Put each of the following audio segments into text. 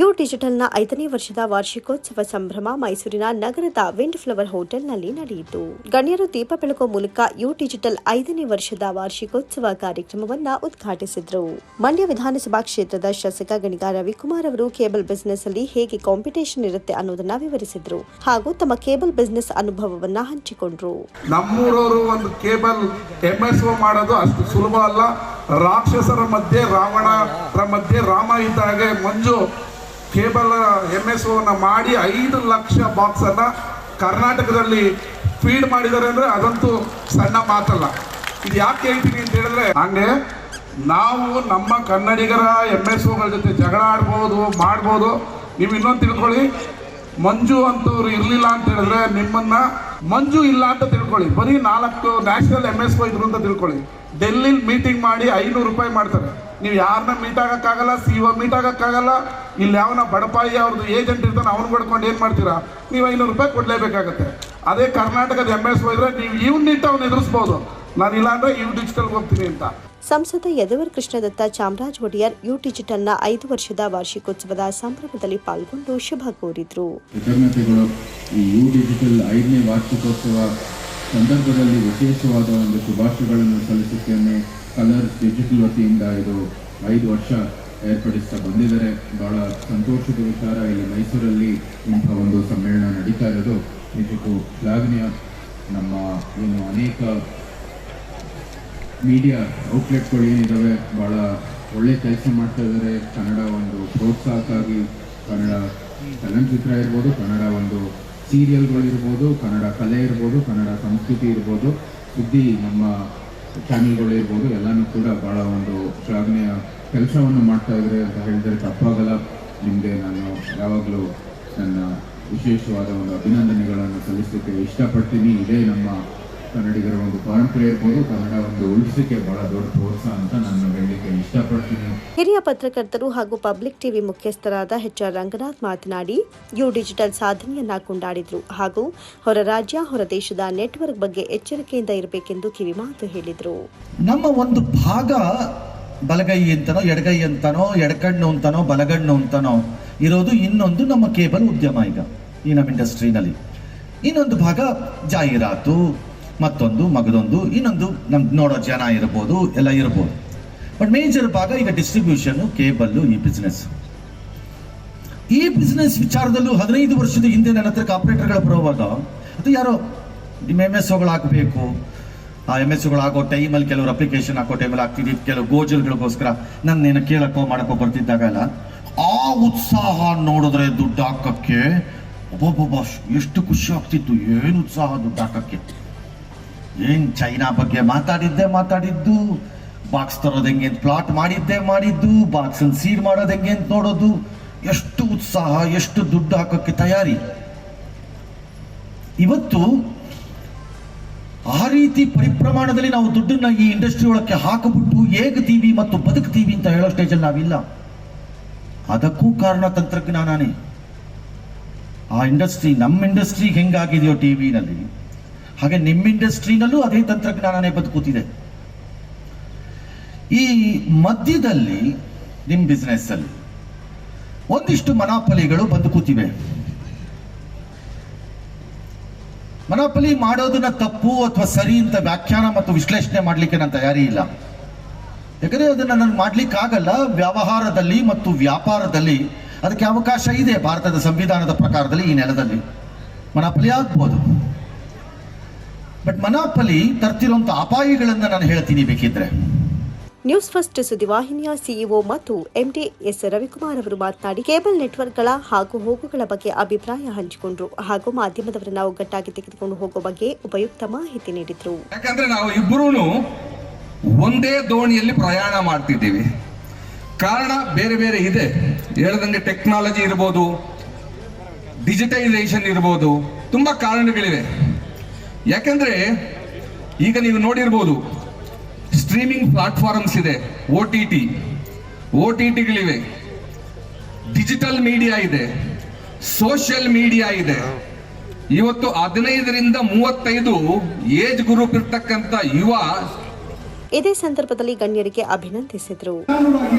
You ಡಿಜಿಟಲ್ನ ಐದನೇ ವರ್ಷದ ವಾರ್ಷಿಕೋತ್ಸವ ಸಂಭ್ರಮ ಮೈಸೂರಿನ ನಗರದ ವಿಂಡ್ ಫ್ಲವರ್ ಹೋಟೆಲ್ನಲ್ಲಿ ನಡೆಯಿತು. ಗಣ್ಯರು ದೀಪ ಬೆಳಗುವ ಮೂಲಕ ಯು ಡಿಜಿಟಲ್ ಐದನೇ ವರ್ಷದ ವಾರ್ಷಿಕೋತ್ಸವ ಕಾರ್ಯಕ್ರಮವನ್ನ ಉದ್ಘಾಟಿಸಿದರು. ಮಂಡ್ಯ ವಿಧಾನಸಭಾ ಕ್ಷೇತ್ರದ ಶಾಸಕ ಗಣಿಗ ರವಿಕುಮಾರ್ ಅವರು ಕೇಬಲ್ ಬಿಸಿನೆಸ್ ಅಲ್ಲಿ ಹೇಗೆ ಕಾಂಪಿಟೇಷನ್ ಇರುತ್ತೆ ಅನ್ನೋದನ್ನ ವಿವರಿಸಿದ್ರು ಹಾಗೂ ತಮ್ಮ ಕೇಬಲ್ ಬಿಸಿನೆಸ್ ಅನುಭವವನ್ನ ಹಂಚಿಕೊಂಡ್ರು. ನಮ್ಮೂರವರು ಒಂದು ಕೇಬಲ್ ಎಂಎಸ್ಒ ಮಾಡೋದು ಅಷ್ಟು ಸುಲಭ ಅಲ್ಲ. ರಾಕ್ಷಸರ ಮಧ್ಯೆ, ರಾವಣರ ಮಧ್ಯೆ ರಾಮ ಇದ್ದ ಹಾಗೆ ಮಂಜು ಕೇಬಲ್ ಎಂ ಎಸ್ ಓನ ಮಾಡಿ ಐದು ಲಕ್ಷ ಬಾಕ್ಸ್ ಅನ್ನ ಕರ್ನಾಟಕದಲ್ಲಿ ಫೀಡ್ ಮಾಡಿದ್ದಾರೆ ಅಂದರೆ ಅದಂತೂ ಸಣ್ಣ ಮಾತಲ್ಲ. ಇದು ಯಾಕೆ ಹೇಳ್ತೀನಿ ಅಂತ ಹೇಳಿದ್ರೆ, ಹಂಗೆ ನಾವು ನಮ್ಮ ಕನ್ನಡಿಗರ ಎಂ ಎಸ್ ಓಗಳ ಜೊತೆ ಜಗಳ ಆಡ್ಬೋದು, ಮಾಡ್ಬೋದು. ನೀವು ಇನ್ನೊಂದು ತಿಳ್ಕೊಳ್ಳಿ. ಮಂಜು ಅಂತವ್ರು ಇರಲಿಲ್ಲ ಅಂತ ಹೇಳಿದ್ರೆ ನಿಮ್ಮನ್ನ ಮಂಜು ಇಲ್ಲ ಅಂತ ತಿಳ್ಕೊಳ್ಳಿ. ಬರೀ ನಾಲ್ಕು ನ್ಯಾಷನಲ್ ಎಂ ಎಸ್ ಇದ್ರು ಅಂತ ತಿಳ್ಕೊಳ್ಳಿ. ಡೆಲ್ಲಿ ಮೀಟಿಂಗ್ ಮಾಡಿ ಐನೂರು ರೂಪಾಯಿ ಮಾಡ್ತಾರೆ. ನೀವು ಯಾರನ್ನ ಮೀಟ್ ಆಗೋಕ್ಕಾಗಲ್ಲ ಸಿ ಒ ಮೀಟ್ ಆಗಕ್ಕಾಗಲ್ಲ ಇಲ್ಲಿ ಯಾವನ ಬಡಪಾಯಿ ಅವ್ರದ್ದು ಏಜೆಂಟ್ ಇರ್ತಾನೆ ಅವ್ನು ಬಡ್ಕೊಂಡು ಏನು ಮಾಡ್ತೀರಾ? ನೀವು ಐನೂರು ರೂಪಾಯಿ ಕೊಡಲೇಬೇಕಾಗತ್ತೆ. ಅದೇ ಕರ್ನಾಟಕದ ಎಂ ಎಸ್ ಹೋದ್ರೆ ನೀವು ಇವ್ನ ನಿಂತ ಅವ್ನು ಎದುರಿಸ್ಬೋದು. ನಾನು ಇಲ್ಲ ಅಂದ್ರೆ ಇವ್ ಡಿಜಿಟಲ್ ಹೋಗ್ತೀನಿ ಅಂತ. ಸಂಸದ ಯದುವರ್ ಕೃಷ್ಣದತ್ತ ಚಾಮರಾಜ ಒಡೆಯರ್ ಯು ಡಿಜಿಟಲ್ನ ಐದು ವರ್ಷದ ವಾರ್ಷಿಕೋತ್ಸವದ ಸಂಭ್ರಮದಲ್ಲಿ ಪಾಲ್ಗೊಂಡು ಶುಭ ಕೋರಿದ್ರು. ಕೃತಜ್ಞತೆಗಳು ಈ ಯು ಡಿಜಿಟಲ್ ಐದನೇ ವಾರ್ಷಿಕೋತ್ಸವ ಸಂದರ್ಭದಲ್ಲಿ ವಿಶೇಷವಾದ ಒಂದು ಶುಭಾಶಯಗಳನ್ನು ಸಲ್ಲಿಸುತ್ತೇನೆ. ಕಲರ್ಸ್ ಡಿಜಿಟಲ್ ವತಿಯಿಂದ ಇದು ಐದು ವರ್ಷ ಏರ್ಪಡಿಸ್ತಾ ಬಂದಿದ್ದಾರೆ. ಬಹಳ ಸಂತೋಷದ ವಿಚಾರ. ಇಲ್ಲಿ ಮೈಸೂರಲ್ಲಿ ಇಂಥ ಒಂದು ಸಮ್ಮೇಳನ ನಡೀತಾ ಇರೋದು. ನಿಜಕ್ಕೂ ಶ್ಲಾಘನೀಯ. ನಮ್ಮ ಏನು ಅನೇಕ ಮೀಡಿಯಾ ಔಟ್ಲೆಟ್ಗಳು ಏನಿದ್ದಾವೆ ಭಾಳ ಒಳ್ಳೆ ಕೆಲಸ ಮಾಡ್ತಾ ಇದ್ದಾರೆ. ಕನ್ನಡ ಒಂದು ಪ್ರೋತ್ಸಾಹಕ್ಕಾಗಿ ಕನ್ನಡ ಚಲನಚಿತ್ರ ಇರ್ಬೋದು, ಕನ್ನಡ ಒಂದು ಸೀರಿಯಲ್ಗಳು ಇರ್ಬೋದು, ಕನ್ನಡ ಕಲೆ ಇರ್ಬೋದು, ಕನ್ನಡ ಸಂಸ್ಕೃತಿ ಇರ್ಬೋದು. ಸುದ್ದಿ ನಮ್ಮ ಚಾನೆಲ್ಗಳು ಇರ್ಬೋದು, ಎಲ್ಲನೂ ಕೂಡ ಭಾಳ ಒಂದು ಶ್ಲಾಘನೀಯ ಕೆಲಸವನ್ನು ಮಾಡ್ತಾ ಅಂತ ಹೇಳಿದರೆ ತಪ್ಪಾಗಲ್ಲ. ನಿಮಗೆ ನಾನು ಯಾವಾಗಲೂ ನನ್ನ ವಿಶೇಷವಾದ ಒಂದು ಅಭಿನಂದನೆಗಳನ್ನು ಸಲ್ಲಿಸಲಿಕ್ಕೆ ಇಷ್ಟಪಡ್ತೀನಿ. ಇದೇ ನಮ್ಮ ಕನ್ನಡಿಗರ ಒಂದು ಪರಂಪರೆ ಇರ್ಬೋದು ಕನ್ನಡ ಒಂದು ಉಳಿಸಿಕೆ ಬಹಳ ದೊಡ್ಡ ಪ್ರೋತ್ಸಾಹ ಅಂತ ನಾನು ಹೇಳಲಿಕ್ಕೆ ಇಷ್ಟಪಡ್ತೀನಿ. ಹಿರಿಯ ಪತ್ರಕರ್ತರು ಹಾಗೂ ಪಬ್ಲಿಕ್ ಟಿವಿ ಮುಖ್ಯಸ್ಥರಾದ ಎಚ್ ಆರ್ ರಂಗನಾಥ್ ಮಾತನಾಡಿ ಯು ಡಿಜಿಟಲ್ ಸಾಧನೆಯನ್ನ ಕೊಂಡಾಡಿದ್ರು ಹಾಗೂ ಹೊರ ರಾಜ್ಯ ಹೊರ ದೇಶದ ನೆಟ್ವರ್ಕ್ ಬಗ್ಗೆ ಎಚ್ಚರಿಕೆಯಿಂದ ಇರಬೇಕೆಂದು ಕಿವಿಮಾತು ಹೇಳಿದರು. ನಮ್ಮ ಒಂದು ಭಾಗ ಬಲಗೈ ಅಂತನೋ ಎಡಗೈ ಅಂತನೋ ಎಡಕಣ್ಣು ಅಂತನೋ ಬಲಗಣ್ಣು ಅಂತನೋ ಇರೋದು ಇನ್ನೊಂದು ನಮ್ಮ ಕೇಬಲ್ ಉದ್ಯಮ ಈಗ ಈ ನಮ್ಮ ಇಂಡಸ್ಟ್ರಿನಲ್ಲಿ. ಇನ್ನೊಂದು ಭಾಗ ಜಾಹೀರಾತು ಮತ್ತೊಂದು, ಮಗದೊಂದು, ಇನ್ನೊಂದು ನಮ್ ನೋಡೋ ಜನ ಇರ್ಬೋದು, ಎಲ್ಲ ಇರ್ಬೋದು. ಬಟ್ ಮೇಜರ್ ಭಾಗ ಈಗ ಡಿಸ್ಟ್ರಿಬ್ಯೂಷನ್ ಕೇಬಲ್ಲು ಈ ಬಿಸ್ನೆಸ್ ಈ ಬಿಸ್ನೆಸ್ ವಿಚಾರದಲ್ಲೂ ಹದಿನೈದು ವರ್ಷದ ಹಿಂದೆ ನನ್ನ ಹತ್ರ ಆಪರೇಟರ್ಗಳು ಬರುವಾಗ, ಅದು ಯಾರೋ ನಿಮ್ಮ ಎಂ ಎಸ್ ಹಾಕಬೇಕು ಆ ಎಂ ಎಸ್ ಆಗೋ ಟೈಮಲ್ಲಿ ಕೆಲವರು ಅಪ್ಲಿಕೇಶನ್ ಹಾಕೋ ಟೈಮಲ್ಲಿ ಹಾಕ್ತಿದ್ವಿ ಕೆಲವು ಗೋಜಲ್ಗಳಿಗೋಸ್ಕರ ನನ್ನೇನು ಕೇಳಕ್ಕೋ ಮಾಡಕ್ಕೋ ಬರ್ತಿದ್ದಾಗ ಎಲ್ಲ ಆ ಉತ್ಸಾಹ ನೋಡಿದ್ರೆ ದುಡ್ಡು ಹಾಕಕ್ಕೆ ಒಬ್ಬೊಬ್ಬ ಎಷ್ಟು ಖುಷಿ ಆಗ್ತಿತ್ತು, ಏನು ಉತ್ಸಾಹ ದುಡ್ಡು ಹಾಕಕ್ಕೆ. ಏನ್ ಚೈನಾ ಬಗ್ಗೆ ಮಾತಾಡಿದ್ದೆ, ಮಾತಾಡಿದ್ದು. ಬಾಕ್ಸ್ ತರೋದು ಹೆಂಗೆ ಪ್ಲಾಟ್ ಮಾಡಿದ್ದೆ, ಮಾಡಿದ್ದು. ಬಾಕ್ಸ್ ಸೀಡ್ ಮಾಡೋದು ಹೆಂಗೆ ಅಂತ ನೋಡೋದು. ಎಷ್ಟು ಉತ್ಸಾಹ, ಎಷ್ಟು ದುಡ್ಡು ಹಾಕೋಕ್ಕೆ ತಯಾರಿ. ಇವತ್ತು ಆ ರೀತಿ ಪರಿಪ್ರಮಾಣದಲ್ಲಿ ನಾವು ದುಡ್ಡನ್ನ ಈ ಇಂಡಸ್ಟ್ರಿ ಒಳಕ್ಕೆ ಹಾಕಿಬಿಟ್ಟು ಹೇಗ್ತೀವಿ ಮತ್ತು ಬದುಕ್ತೀವಿ ಅಂತ ಹೇಳೋ ಸ್ಟೇಜಲ್ಲಿ ನಾವಿಲ್ಲ. ಅದಕ್ಕೂ ಕಾರಣ ತಂತ್ರಜ್ಞಾನನೇ. ಆ ಇಂಡಸ್ಟ್ರಿ ನಮ್ಮ ಇಂಡಸ್ಟ್ರಿ ಹೆಂಗಾಗಿದೆಯೋ ಟಿ ವಿನಲ್ಲಿ ಹಾಗೆ ನಿಮ್ಮ ಇಂಡಸ್ಟ್ರಿನಲ್ಲೂ ಅದೇ ತಂತ್ರಜ್ಞಾನನೇ ಬದುಕುತ್ತಿದೆ. ಈ ಮಧ್ಯದಲ್ಲಿ ನಿಮ್ಮ ಬಿಸ್ನೆಸ್ ಅಲ್ಲಿ ಒಂದಿಷ್ಟು ಮನಾಪಲಿಗಳು ಬದುಕುತ್ತಿವೆ. ಮನಾಪಲಿ ಮಾಡೋದನ್ನ ತಪ್ಪು ಅಥವಾ ಸರಿ ಅಂತ ವ್ಯಾಖ್ಯಾನ ಮತ್ತು ವಿಶ್ಲೇಷಣೆ ಮಾಡಲಿಕ್ಕೆ ನಾನು ತಯಾರಿ ಇಲ್ಲ. ಯಾಕಂದ್ರೆ ಅದನ್ನ ನಾನು ಮಾಡ್ಲಿಕ್ಕೆ ಆಗಲ್ಲ ವ್ಯವಹಾರದಲ್ಲಿ ಮತ್ತು ವ್ಯಾಪಾರದಲ್ಲಿ ಅದಕ್ಕೆ ಅವಕಾಶ ಇದೆ. ಭಾರತದ ಸಂವಿಧಾನದ ಪ್ರಕಾರದಲ್ಲಿ ಈ ನೆಲದಲ್ಲಿ ಮನಾಪಲಿ ಆಗ್ಬೋದು. ಬಟ್ ಮನಾಪಲಿ ತರ್ತಿರುವಂತ ಅಪಾಯಗಳನ್ನ ನಾನು ಹೇಳ್ತೀನಿ ಬೇಕಿದ್ರೆ. ನ್ಯೂಸ್ ಫಸ್ಟ್ ಸುದ್ದಿವಾಹಿನಿಯ ಸಿಇಒ ಮತ್ತು ಎಂಡಿ ಎಸ್ ರವಿಕುಮಾರ್ ಅವರು ಮಾತನಾಡಿ ಕೇಬಲ್ ನೆಟ್ವರ್ಕ್ಗಳ ಹಾಗೂ ಹೋಗುಗಳ ಬಗ್ಗೆ ಅಭಿಪ್ರಾಯ ಹಂಚಿಕೊಂಡ್ರು. ಹಾಗೂ ಮಾಧ್ಯಮದವರನ್ನ ಒಗ್ಗಟ್ಟಾಗಿ ತೆಗೆದುಕೊಂಡು ಹೋಗುವ ಬಗ್ಗೆ ಉಪಯುಕ್ತ ಮಾಹಿತಿ ನೀಡಿದರು. ಯಾಕಂದ್ರೆ ನಾವು ಇಬ್ಬರೂ ಒಂದೇ ದೋಣಿಯಲ್ಲಿ ಪ್ರಯಾಣ ಮಾಡ್ತಿದ್ದೀವಿ. ಕಾರಣ ಬೇರೆ ಬೇರೆ ಇದೆ. ಹೇಳದಂಗೆ ಟೆಕ್ನಾಲಜಿ ಇರ್ಬೋದು ಡಿಜಿಟೈಸೇಷನ್ ಇರ್ಬೋದು ತುಂಬಾ ಕಾರಣಗಳಿವೆ. ಯಾಕಂದ್ರೆ ಈಗ ನೀವು ನೋಡಿರ್ಬೋದು ಸ್ಟ್ರೀಮಿಂಗ್ ಪ್ಲಾಟ್ಫಾರ್ಮ್ಸ್ ಇದೆ, O T T O T ಟಿಗಳಿವೆ digital media ಇದೆ, ಸೋಷಿಯಲ್ ಮೀಡಿಯಾ ಇದೆ. ಇವತ್ತು ಹದಿನೈದರಿಂದ ಮೂವತ್ತೈದು ಏಜ್ ಗ್ರೂಪ್ ಇರ್ತಕ್ಕಂಥ ಯುವ ಇದೇ ಸಂದರ್ಭದಲ್ಲಿ ಗಣ್ಯರಿಗೆ ಅಭಿನಂದಿಸಿದರು.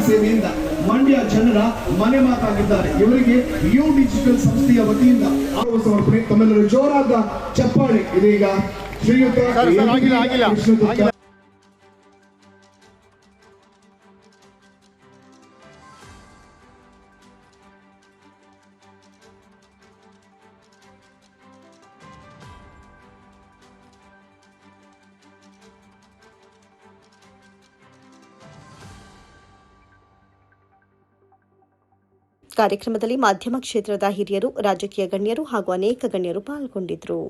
ಸೇವೆಯಿಂದ ಮಂಡ್ಯ ಜನರ ಮನೆ ಮಾತಾಗಿದ್ದಾರೆ. ಇವರಿಗೆ ಯು ಡಿಜಿಟಲ್ ಸಂಸ್ಥೆಯ ವತಿಯಿಂದ ತಮ್ಮೆಲ್ಲರೂ ಜೋರಾದ ಚಪ್ಪಾಳೆ. ಇದೀಗ ಶ್ರೀಯುತ ಕಾರ್ಯಕ್ರಮದಲ್ಲಿ ಮಾಧ್ಯಮ ಕ್ಷೇತ್ರದ ಹಿರಿಯರು ರಾಜಕೀಯ ಗಣ್ಯರು ಹಾಗೂ ಅನೇಕ ಗಣ್ಯರು ಪಾಲ್ಗೊಂಡಿದ್ದರು